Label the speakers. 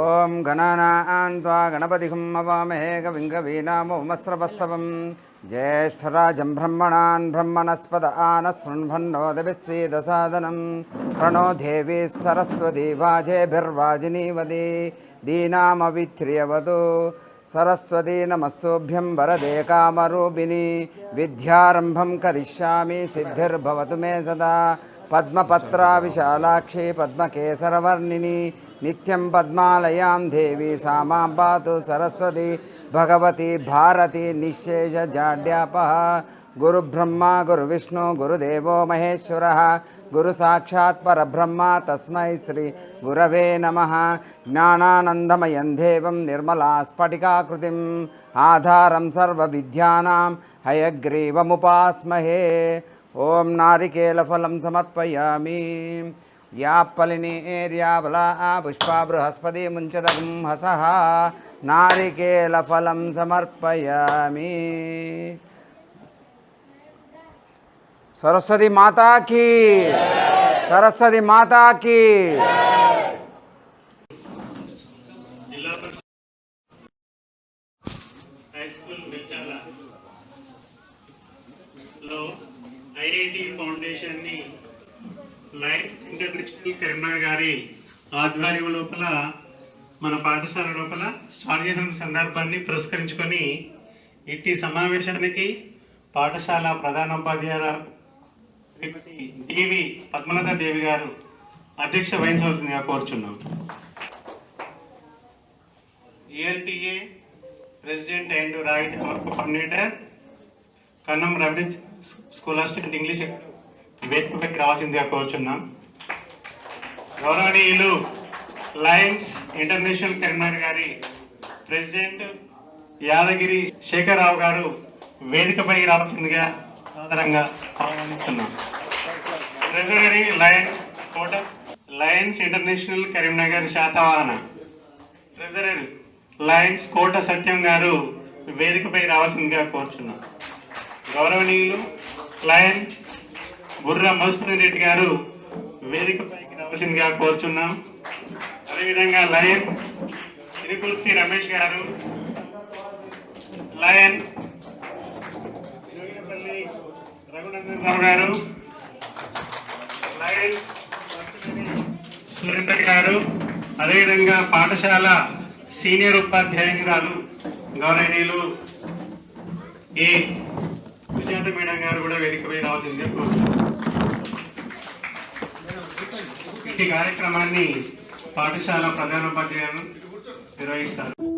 Speaker 1: ఓం గణానాన్వా గణపతిహం అవామహే కవింగవీనామోమస్రవస్తవం జ్యేష్ఠరాజం బ్రహ్మణాన్ బ్రహ్మణస్పద ఆన శృణ్భన్నో దవిస్సీదసాదనం ప్రణో దేవీ సరస్వతి వాజేభిర్వాజినీవది దీనామవిత్ర్యవదు సరస్వతీ నమస్తోభ్యం వరదే కామరూపిణి విద్యారంభం కరిష్యామి సిద్ధిర్భవతు మే సదా పద్మపత్రా విశాలాక్షి పద్మకేసరవర్ణిని నిత్యం పద్మాలయాం దేవి సామాంబాతు సరస్వతి భగవతి భారతి నిశ్శేష జాడ్యాపహ గురుబ్రహ్మ గురువిష్ణు గురుదేవో మహేశ్వర గురు సాక్షాత్ పరబ్రహ్మ తస్మై శ్రీ గురవే నమ జ్ఞానానందమయం దేవం నిర్మలాస్ఫటికాకృతిం ఆధారం సర్వ విద్యానాం హయగ్రీవముపాస్మహే ఓం నారికేల ఫలం సమర్పయామి ఆ పుష్ప బృహస్పతి ముంచదం హస ఫలం సమర్పయామి సరస్వతి మాతాకి సరస్వతి మాతాకి
Speaker 2: హై ఐఐటి ఫౌండేషన్ని లైఫ్ ఇంటర్నేషనల్ కరీంనగర్ గారి ఆధ్వర్యం లోపల మన పాఠశాల లోపల స్టార్ట్ చేసిన సందర్భాన్ని పురస్కరించుకొని ఇట్టి సమావేశానికి పాఠశాల ప్రధానోపాధ్యాయ శ్రీమతి దేవి పద్మలత దేవి గారు అధ్యక్ష వహించవలసిందిగా కోరుచున్నాం ఏఎల్టీఏ ప్రెసిడెంట్ అండ్ రాయితీ coordinator Kannam Ramesh school assistant English వేదికపైకి రావాల్సిందిగా కోరుచున్నాం గౌరవనీయులు లయన్స్ ఇంటర్నేషనల్ కరీంనగర్ గారి ప్రెసిడెంట్ యాదగిరి శేఖరరావు గారు వేదికపై రావాల్సిందిగా సాధారణంగా ఆహ్వానిస్తున్నాం treasury lions Kota lions international Karimnagar Satavahana treasury lions Kota Satyam గారు వేదికపై రావాల్సిందిగా కోరుచున్నాం గౌరవనీయులు క్లైన్ బుర్ర మోసుకుని రెడ్డి గారు వేదిక పైకి రావాల్సిందిగా కోరుచున్నాం అదేవిధంగా లయన్ తిరుకుర్తి రమేష్ గారు లయన్ రఘునందన్ గారు లయన్ సురేందర్ గారు అదేవిధంగా పాఠశాల సీనియర్ ఉపాధ్యాయురాలు గౌరవనీయులు ఏ సుజాత మేడం గారు కూడా వేదిక మీద చెప్పుకోవచ్చు ఈ కార్యక్రమాన్ని పాఠశాల ప్రధానోపాధ్యాయులు నిర్వహిస్తారు